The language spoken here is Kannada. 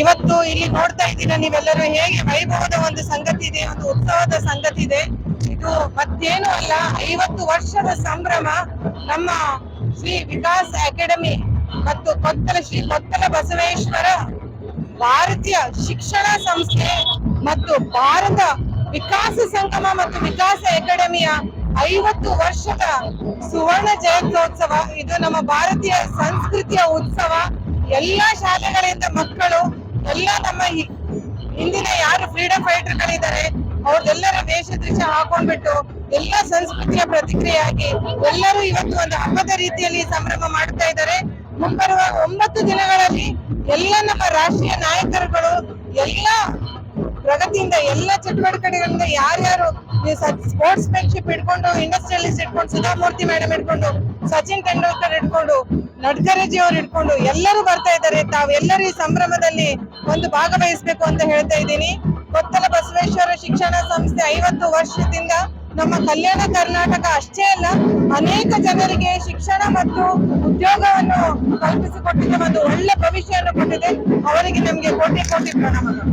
ಇವತ್ತು ಇಲ್ಲಿ ನೋಡ್ತಾ ಇದ್ದೀರ ನೀವೆಲ್ಲರೂ ಹೇಗೆ ವೈಭವದ ಒಂದು ಸಂಗತಿ ಇದೆ, ಒಂದು ಉತ್ಸವದ ಸಂಗತಿ ಇದೆ. ಇದು ಮತ್ತೇನು ಅಲ್ಲ, ಐವತ್ತು ವರ್ಷದ ಸಂಭ್ರಮ ನಮ್ಮ ಶ್ರೀ ವಿಕಾಸ್ ಅಕಾಡೆಮಿ ಮತ್ತು ಕೊತ್ತಲ, ಶ್ರೀ ಕೊತ್ತಲ ಬಸವೇಶ್ವರ ಭಾರತೀಯ ಶಿಕ್ಷಣ ಸಂಸ್ಥೆ ಮತ್ತು ಭಾರತ ವಿಕಾಸ ಸಂಗಮ ಮತ್ತು ವಿಕಾಸ ಅಕಾಡೆಮಿಯ ಐವತ್ತು ವರ್ಷದ ಸುವರ್ಣ ಜಯಂತ್ಯೋತ್ಸವ. ಇದು ನಮ್ಮ ಭಾರತೀಯ ಸಂಸ್ಕೃತಿಯ ಉತ್ಸವ. ಎಲ್ಲಾ ಶಾಲೆಗಳಿಂದ ಮಕ್ಕಳು, ಎಲ್ಲ ನಮ್ಮ ಹಿಂದಿನ ಯಾರು ಫ್ರೀಡಮ್ ಫೈಟರ್ಗಳಿದ್ದಾರೆ ಅವ್ರದ್ದೆಲ್ಲರ ವೇಷದೃಶ್ಯ ಹಾಕೊಂಡ್ಬಿಟ್ಟು ಎಲ್ಲ ಸಂಸ್ಕೃತಿಯ ಪ್ರತಿಕ್ರಿಯೆಯಾಗಿ ಎಲ್ಲರೂ ಇವತ್ತು ಒಂದು ಹಬ್ಬದ ರೀತಿಯಲ್ಲಿ ಸಂಭ್ರಮ ಮಾಡ್ತಾ ಇದ್ದಾರೆ. ಮುಂಬರುವ ಒಂಬತ್ತು ದಿನಗಳಲ್ಲಿ ಎಲ್ಲ ನಮ್ಮ ರಾಷ್ಟ್ರೀಯ ನಾಯಕರುಗಳು, ಎಲ್ಲ ಪ್ರಗತಿಯಿಂದ ಎಲ್ಲ ಚಟುವಟಿಕೆಗಳಿಂದ ಯಾರ್ಯಾರು ಸ್ಪೋರ್ಟ್ಸ್ ಮೆನ್ಶಿಪ್ ಇಟ್ಕೊಂಡು ಇಂಡಸ್ಟ್ರಿಯಲಿಸ್ಟ್ ಇಟ್ಕೊಂಡು ಸುಧಾಮೂರ್ತಿ ಮೇಡಮ್ ಇಟ್ಕೊಂಡು ಸಚಿನ್ ತೆಂಡೂಲ್ಕರ್ ಇಟ್ಕೊಂಡು ನಡ್ಕರೇಜಿ ಅವರು ಇಟ್ಕೊಂಡು ಎಲ್ಲರೂ ಬರ್ತಾ ಇದ್ದಾರೆ. ತಾವೆಲ್ಲರೂ ಈ ಸಂಭ್ರಮದಲ್ಲಿ ಒಂದು ಭಾಗವಹಿಸಬೇಕು ಅಂತ ಹೇಳ್ತಾ ಇದ್ದೀನಿ. ಕೊತ್ತಲ ಬಸವೇಶ್ವರ ಶಿಕ್ಷಣ ಸಂಸ್ಥೆ ಐವತ್ತು ವರ್ಷದಿಂದ ನಮ್ಮ ಕಲ್ಯಾಣ ಕರ್ನಾಟಕ ಅಷ್ಟೇ ಅಲ್ಲ, ಅನೇಕ ಜನರಿಗೆ ಶಿಕ್ಷಣ ಮತ್ತು ಉದ್ಯೋಗವನ್ನು ಕಲ್ಪಿಸಿಕೊಟ್ಟಿದೆ ಒಂದು ಒಳ್ಳೆ ಭವಿಷ್ಯವನ್ನು ಕೊಟ್ಟಿದೆ. ಅವರಿಗೆ ನಮಗೆ ಕೋಟಿ ಕೋಟಿ ಪ್ರಣಾಮಗಳು.